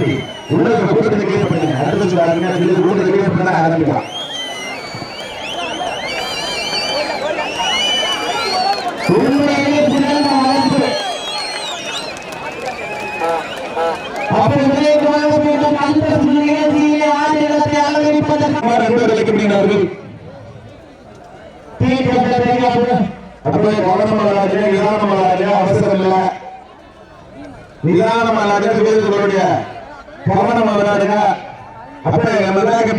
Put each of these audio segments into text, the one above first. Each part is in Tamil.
மாத்தி உலக கூட்டத்தை கிளியர் பண்ணுங்க அடுத்த சொல்ல கூட்டத்தை கிளியர் பண்ண ஆரம்பிக்கலாம் உண்மையிலே சிறந்த வாய்ப்பு அப்படி விளையாட்டு மீண்டும் அந்த நிகழ்ச்சியிலே கவனமா விளையாடுங்க அப்ப நம்ம விளையாட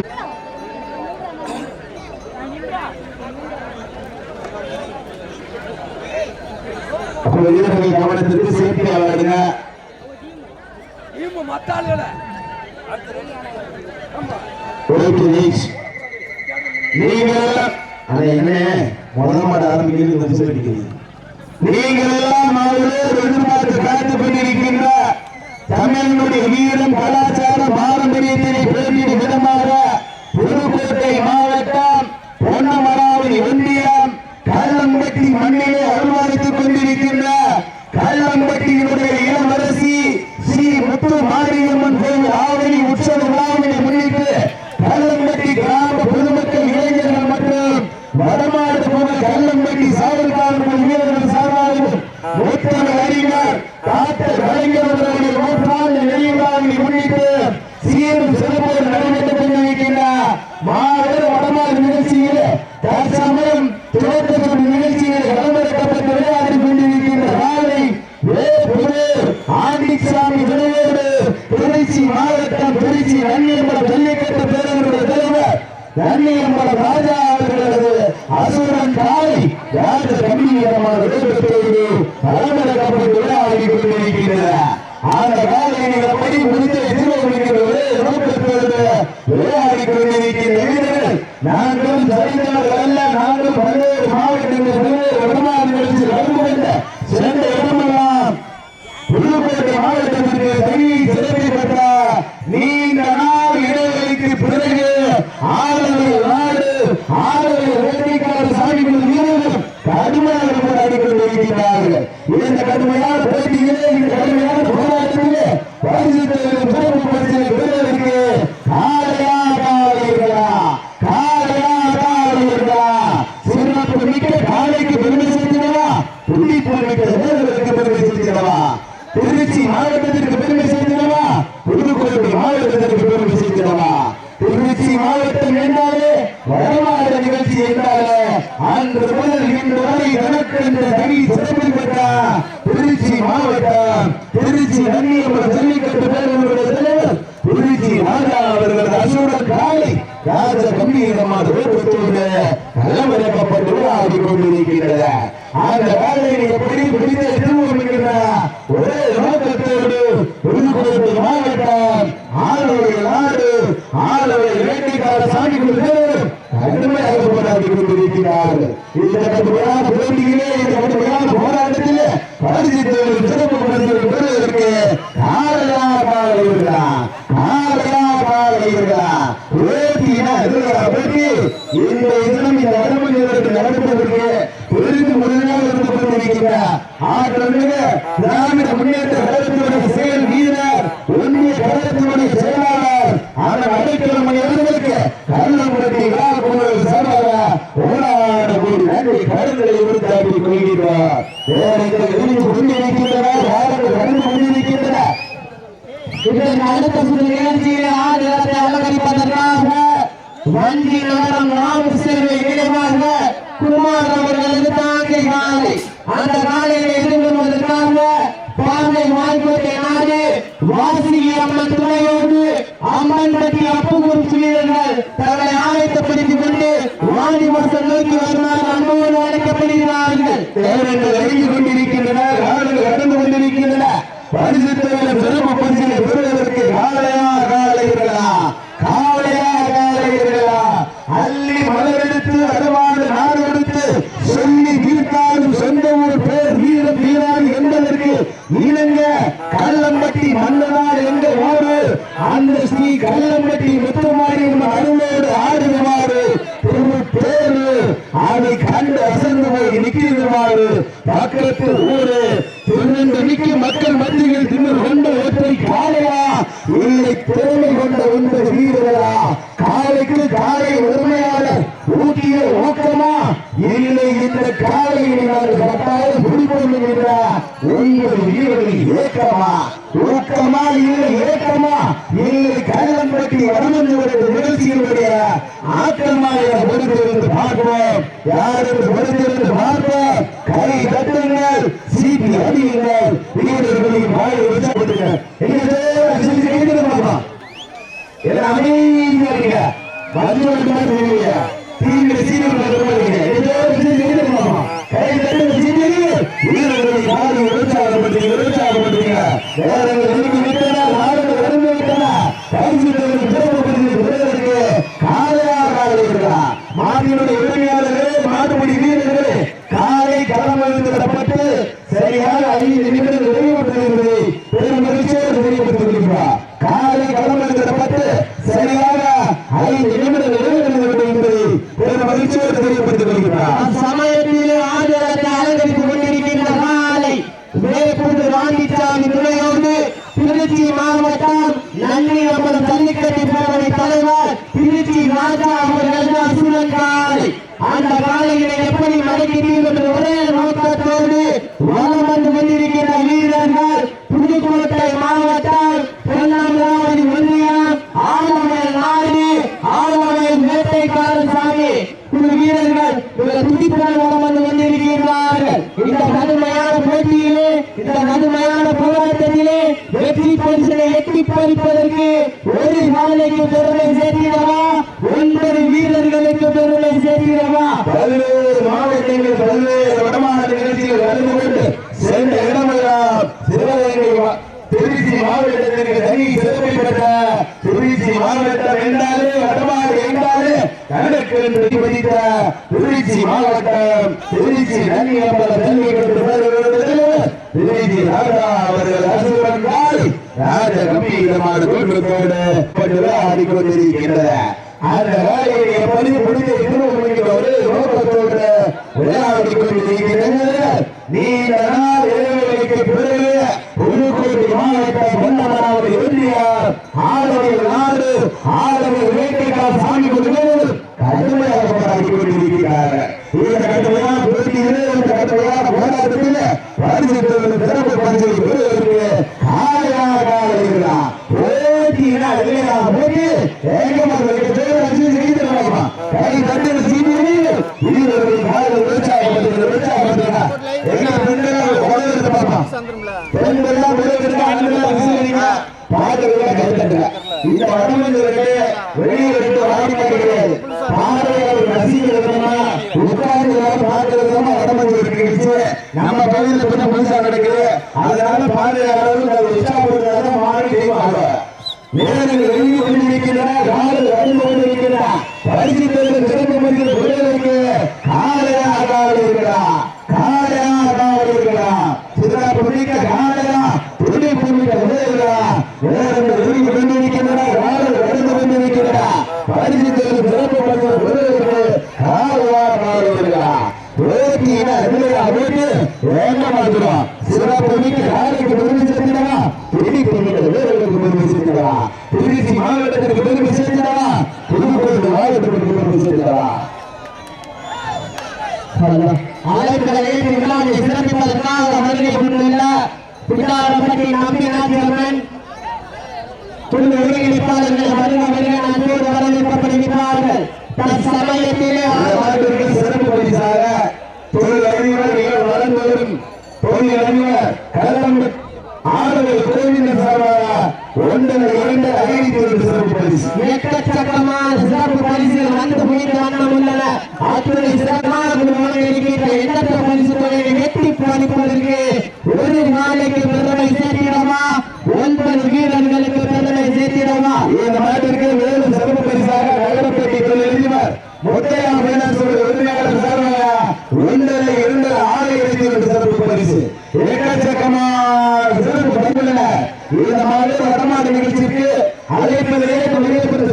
வீரர்கள் கவனத்திற்கு சேஃப்டியா நீங்கள் என்ன முதல் மாட ஆரம்பிக்கிறது நீங்கள் எல்லாம் எதிர்பார்த்து காத்துக் கொண்டிருக்கின்றார் தமிழனுடைய வீரம் கலாச்சார பாரம்பரியத்தினை ஆனால் இவர்கள் ஏக்கமா இவர்கள் கருதம் பற்றி வடமன்றவர்கள் நிகழ்ச்சியினுடைய ஆக்கமாக பொறுத்திருந்து பார்க்கிறோம் யாருக்கு பொறுத்திருந்து பார்க்கிறோம் கை தட்டுங்கள் சீட்டி அறியுங்கள் இவர்களுடைய வாயை விசாரிப்பட்டுங்க அமைதியா இருக்கீங்க தெரியப்படுத்திருக்கிறார் காலை களம் சரியாக ஐந்து நிமிடம் வெற்றி பரிசனை எட்டி பறிப்பதற்கு ஒரு நாளைக்கு பெருமை சேர்க்கிறவா? ஒன்பது வீரர்களுக்கு பெருமை சேர்க்கிறவா? பல்வேறு மாவட்டங்கள் பல்வேறு வடமான நிகழ்ச்சிகள் கலந்து கொண்டு சென்ற இடமெல்லாம் சிவகங்கை திருச்சி மாவட்டத்திற்கு தனி சிறப்பை திருச்சி மாவட்டம் என்றாலே வடமாறு என்றாலே கணக்கில் பிரதிபலித்த திருச்சி மாவட்டம் திருச்சி நன்மை என்பது தன்மை பெற்று திருச்சி ராஜா அவர்கள் அரசு ராஜ கம்பீரமான தோற்றத்தோடு பட்டுல ஆடிக்கொண்டிருக்கின்றன அந்த காலையை பதிவு முடிந்த இருபது மணிக்கு ஒரு நோக்கத்தோடு விளையாடி கொண்டிருக்கின்றனர் நீண்ட நாள் இடைவெளிக்கு பிறகு புதுக்கோட்டை மாவட்ட மன்னமராவது ஒன்றியார் ஆளுநர் நாடு ஆளுநர் வேட்டைக்கார் சாமி கொடுக்கிறது கடுமையாக இந்த மாதிரி வட்டமாடு நிகழ்ச்சிக்கு அழைப்பதிலே பங்கேற்பது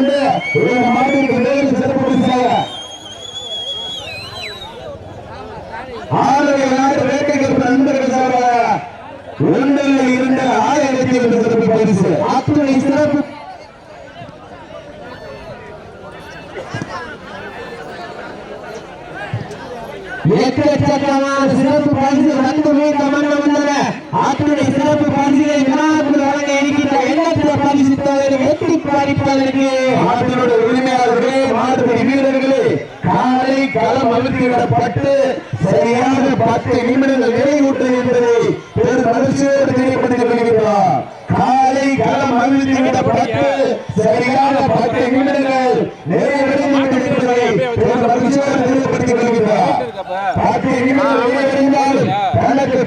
ஆயிரத்திலிருந்து இந்த மாட்டிற்கு மேலும் சிறப்பு பரிசாக நாட்டு வேட்டைக்கு நண்பர்கள் சார்பாக ஒன்றில் இருந்த ஆயிரத்தி இரண்டு சிறப்பு பரிசு அத்துணை சிறப்பு. எக்கச்சக்கமான சிறப்பு பரிசு வந்து மீண்டும் வந்தன. உள்ளன சிறப்பு பரிசுகளை வினாவுக்கு வழங்க இருக்கின்ற எண்ணற்ற வெற்றி பறிப்பதற்கு மாட்டினுடைய உரிமையாளர்களே மாட்டுப்படி வீரர்களே காலை களம் அழுத்திவிடப்பட்டு சரியாக பத்து நிமிடங்கள் நிறைவுற்று என்பதை பெரும் மகிழ்ச்சியோடு தெரியப்படுத்திக் காலை களம் அழுத்திவிடப்பட்டு சரியாக பத்து நிமிடங்கள் நிறைவடைந்து என்பதை பெரும் மகிழ்ச்சியோடு தெரியப்படுத்திக் பத்து நிமிடங்கள் நிறைவடைந்தால் தனக்கு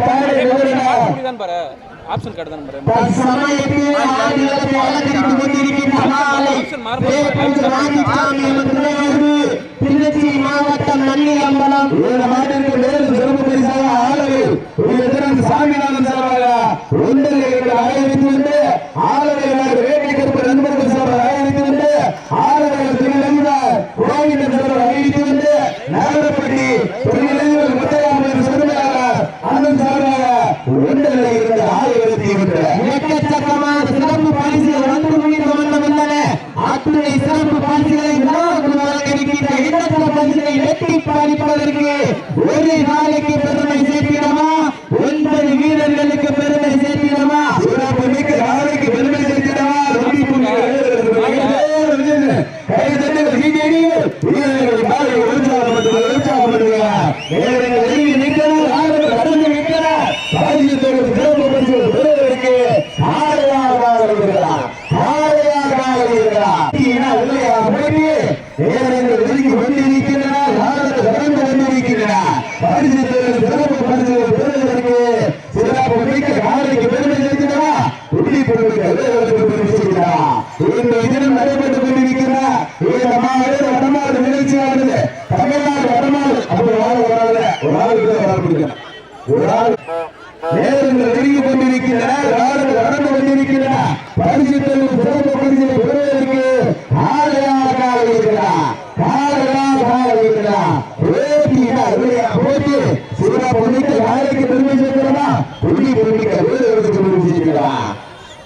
தான் பாரு. ஆப்ஷன் கார்டு தான் பாரு. மாவட்டம் நன்னியம்பலம். இந்த மாட்டிற்கு மேலும் சிறப்பு பரிசாக ஆளுநர் ஒரு சாமிநாதன் சார்பாக இரண்டு ஆயிரத்தி ஒன்று ஆளுநர் வேட்டை கருப்பு நண்பர்கள் சார்பாக ஆயிரத்தி ஒன்று ஆளுநர் திருநந்தார் கோவிந்தன் சார்பாக ஆயிரத்தி ஒன்று நகரப்பட்டி தொழிலதிபர் முத்தையாமன் சிறுமையாளர் அண்ணன் சார்பாக ஒன்றில் இரண்டு ஆயிரத்தி ஒன்று எக்கச்சக்கமான சிறப்பு பரிசுகள் வந்து முடிந்த வண்ணம் உள்ளன அத்தனை சிறப்பு பரிசுகளை விழாவுக்கு வழங்க இருக்கின்ற எண்ணற்ற பரிசுகளை எட்டி பறிப்பதற்கு ஒரு நாளைக்கு பெருமை சேர்க்கிறோமா ஒன்பது வீரர்களுக்கு பெருமை சேர்க்கிறோமா சிறப்பு மிக்க நாளைக்கு பெருமை சேர்க்கிறவா ரொம்பி கை தட்டுங்கள் சீனியர்கள் வீரர்கள் மாலை உற்சாகப்படுத்துங்கள் உற்சாகப்படுத்துங்கள் நேரங்கள் நெருங்கி நிற்கிறோம் ஆளுநர் கடந்து நிற்கிறார் ராஜ்யத்தோடு சிறப்பு பரிசுகள் பெறுவதற்கு ஆடையாக இருக்கிறார் ஆடையாக இருக்கிறார் இல்லையா போயிட்டு நேரங்கள் நெருங்கி கொண்டிருக்கின்றன ஆளுநர் கடந்து கொண்டிருக்கின்றன பரிசுத்தோடு சிறப்பு பரிசுகள் பெறுவதற்கு சிறப்பு மிக்க நாளைக்கு பெருமை சேர்க்கிறவா உறுதி பொருளுக்கு அலுவலகத்துக்கு பெருமை சேர்க்கிறா இந்த தினம் நடைபெற்றுக் கொண்டிருக்கிற இந்த மாநில வடமாடு நிகழ்ச்சியானது தமிழ்நாடு வடமாடு அப்படி வாழ வராத ஒரு ஆளுக்கு வர முடியும் ஒரு ஆள் நேரங்கள் நெருங்கி கொண்டிருக்கின்றன நாடுகள் நடந்து கொண்டிருக்கின்றன பரிசு தொழில் சிறப்பு பரிசிலை பெறுவதற்கு ஆளையாக இருக்கிறார் காலையாக இருக்கிறார் போட்டியிட இல்லையா போட்டி சிறப்பு மிக்க நாளைக்கு பெருமை சேர்க்கிறதா புள்ளி பெருமிக்க வேறு பெருமை சேர்க்கிறா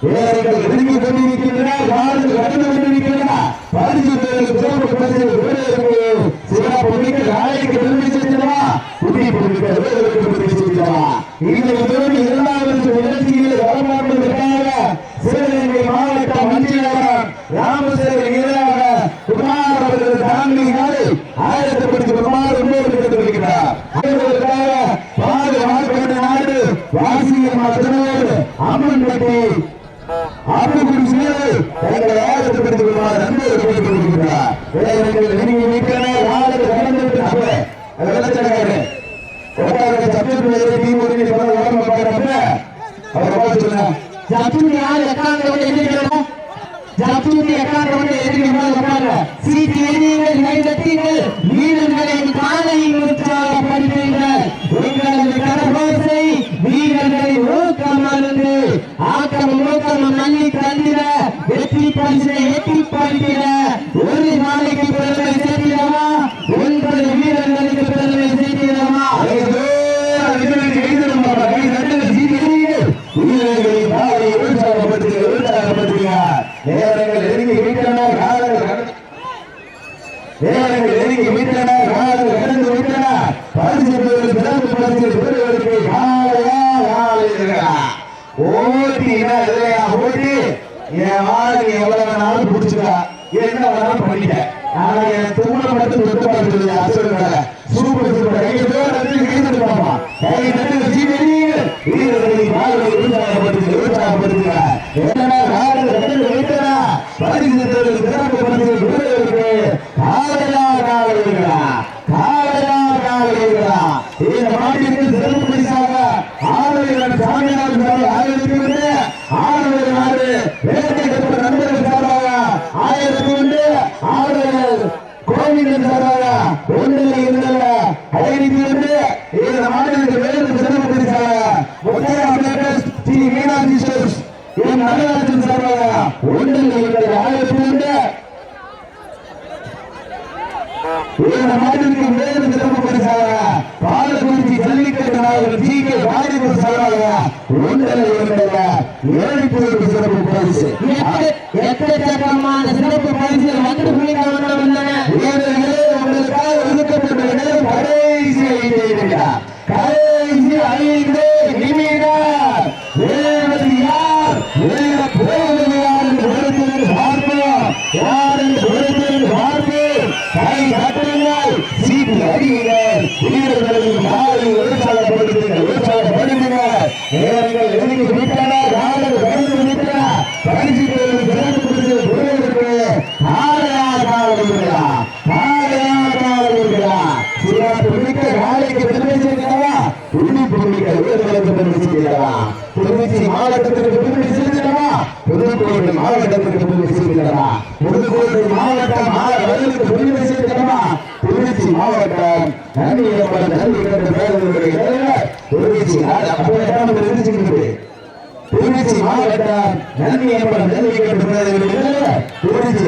வேலைகள் நெருங்கி கொண்டிருக்கின்றன நாடுகள் கடந்து கொண்டிருக்கின்றன பரிசு தொழில் சிறப்பு பரிசு பெறுவதற்கு சிறப்பு மிக்க நாளைக்கு பெருமை சேர்க்கிறதா புள்ளி பெருமிக்க வேறு பெருமை சேர்க்கிறா இந்த இதோடு இரண்டாவது நிகழ்ச்சியில் வரமாற்றுவதற்காக சிவகங்கை மாவட்டம் மஞ்சிநகரம் ராமசேகர் எதிராக குமார் அவர்கள் தாண்டி நாளை குமார் நாடு கேட்டுக் நெருங்கி ஆளுக்கு கடந்து விட்டு நபர் சப்ஜெக்ட் டீம் உடம்பு பார்க்கறப்ப அவர் சொல்லுங்க ஜப்புனி எக்காங்க வந்து எதிர்க்கிறாங்க சீட்டி எதிர்கள் கைதட்டீங்கள் வீரர்களின் காலையில் உற்சாகப்படுத்தீர்கள் உங்களது கரகோசை வீரர்களின் ஊக்கம் ஆக்கம் ஊக்கம் மல்லி தந்திர வெற்றி பரிசை எட்டி ஒரு Gracias. மாவட்டம் ஆறு வயலுக்கு உரிமை செய்திருக்கிறோமா திருச்சி மாவட்டம் நன்றி என்பது நன்றி என்ற பேருடைய தலைவர் திருச்சி நாடு அப்போது இருந்துச்சுக்கிறது திருச்சி மாவட்டம் நன்றி என்பது நன்றி என்ற பேருடைய தலைவர் திருச்சி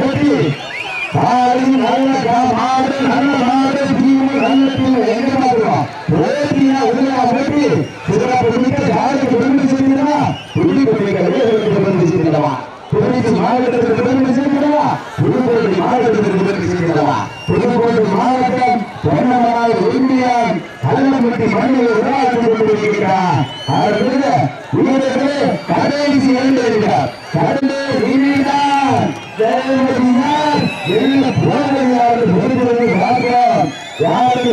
ஓட்டி நல்ல மாடு நல்ல அவர் கூட வீரர்களே கடைசி எழுந்து இருக்கிறார் கடந்து வீணார் என்ன போடுவது யாருக்கு பொறுப்பு பார்க்கிறோம் யாருக்கு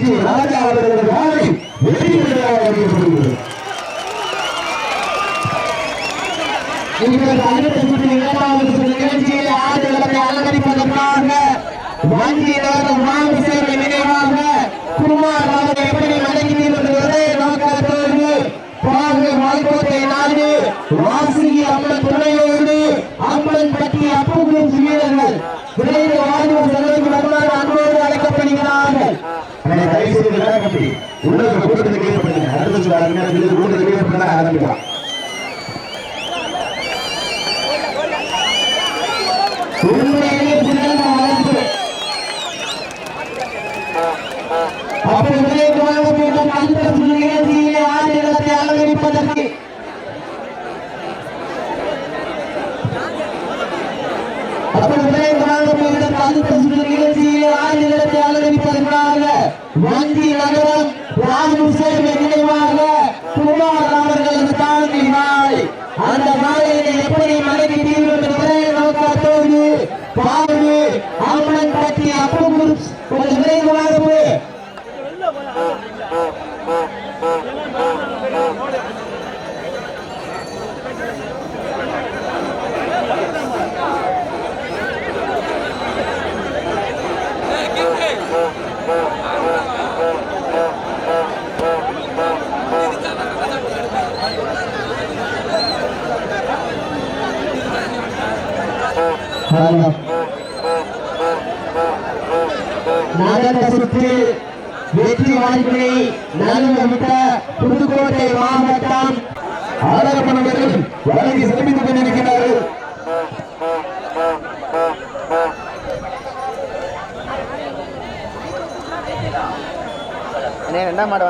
டிஜி ராஜா அவர்களது காலை வெளியிடாக அறியப்படுகிறது இவர்கள் அடுத்த இரண்டாவது அலங்கரிப்பதற்காக வங்கி நகரம் மாமிசேவை நினைவாக குமார் அவர்கள் எப்படி மடங்கினீர்கள் ஒரே நோக்கத்தோடு பாகு மலைக்கோட்டை நாடு வாசுகி அம்மன் துணையோடு அம்மன் பற்றி அப்புகும் வீரர்கள் விரைந்து வாழ்வு செலவுக்கு வருமாறு அன்போடு அழைக்கப்படுகிறார்கள் அண்ணே, தயவு செய்து விளையாட கம்பி. உள்ள இருக்கிற கூட்டத்தை clear பண்ணுங்க. அடுத்த சுற்று அருமையான விருது ஆரம்பிக்கலாம். உண்மையிலே சிறந்த வாய்ப்பு அப்படி விரைந்து வாங்க வேண்டும் அடுத்த சுற்று நிகழ்ச்சியிலே ஆடுகளத்தை அலங்கரிப்பதற்கு அப்படி விரைந்து வாங்க வேண்டும் அடுத்த சுற்று நிகழ்ச்சியிலே ஆடுகளத்தை அலங்கரிப்பதற்காக வங்கி நகரம் ராஜு சேவை நினைவாக குமார் அவர்களது தாண்டி மாலை அந்த மாலையை எப்படி மடக்கி தீர்வு ஒரே நோக்கத்தோடு பாடு அம்மன் பற்றி அப்பவும் ஒரு விரைவாகவே நடந்த சுற்றில் வெற்றி வாய்ப்பினை நல்கிவிட்ட புதுக்கோட்டை மாவட்டம் ஆதரப்பணம் அவர்கள் வழங்கி சிறப்பித்துக் கொண்டிருக்கிறார்கள் அண்ணே ரெண்டாம் மாடு வந்ததுல ஆட ஆட முடியுமா ஸ்டார்ட் பண்ணிடுமா இதமாக தமிழ்நாடு நிகழ்ச்சிக்கு அலுவலக ஒருவருக்கு சிறப்பித்துக் கொண்டிருக்கிறார் நகரப்பட்டி ரெண்டு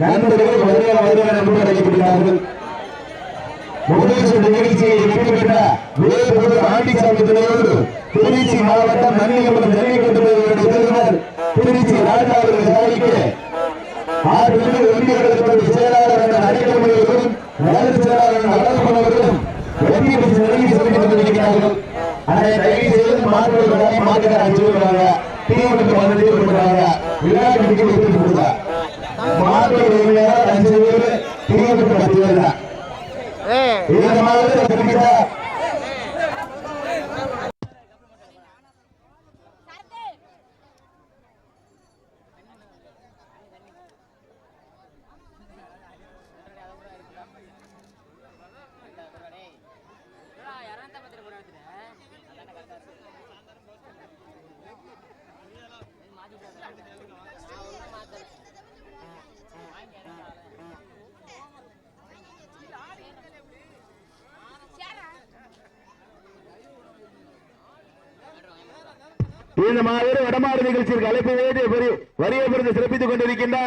நண்பர்கள் வருகிற வருகிற நண்பர்கள் அழைக்கப்படுகிறார்கள் முதல் சுற்று நிகழ்ச்சியை வெற்றி பெற்ற வேலூர் ஆண்டிசாமி துணையோடு திருச்சி மாவட்டம் நன்னியம்பலம் ஜல்லிக்கட்டு தலைவர் திருச்சி ராஜா அவர்கள் சாதிக்கு ஆறு பேர் ஒன்றியர்களுக்கு செயலாளர் என்ற அழைக்கப்படுவதும் நகர செயலாளர் வளர்ப்பவர்களும் வெற்றி பெற்று நெருங்கி சென்று கொண்டிருக்கிறார்கள் அதை தயவு செய்து மாற்றுவதற்காக மாற்றுகிற அஞ்சு வருவாங்க தீவிரத்துக்கு வந்து கொடுக்குறாங்க விளையாட்டு டிக்கெட் எடுத்து கொடுத்தா இந்த மாதிரி இந்த மாபெரும் வடமாறு நிகழ்ச்சிக்கு அழைப்பு வேண்டிய வரிய பெருந்து சிறப்பித்துக் கொண்டிருக்கின்ற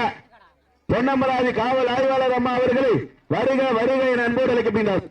பொன்னம்பராதி காவல் ஆய்வாளர் அம்மா அவர்களை வருக வருக என அன்போடு அழைக்கப்படுகிறார்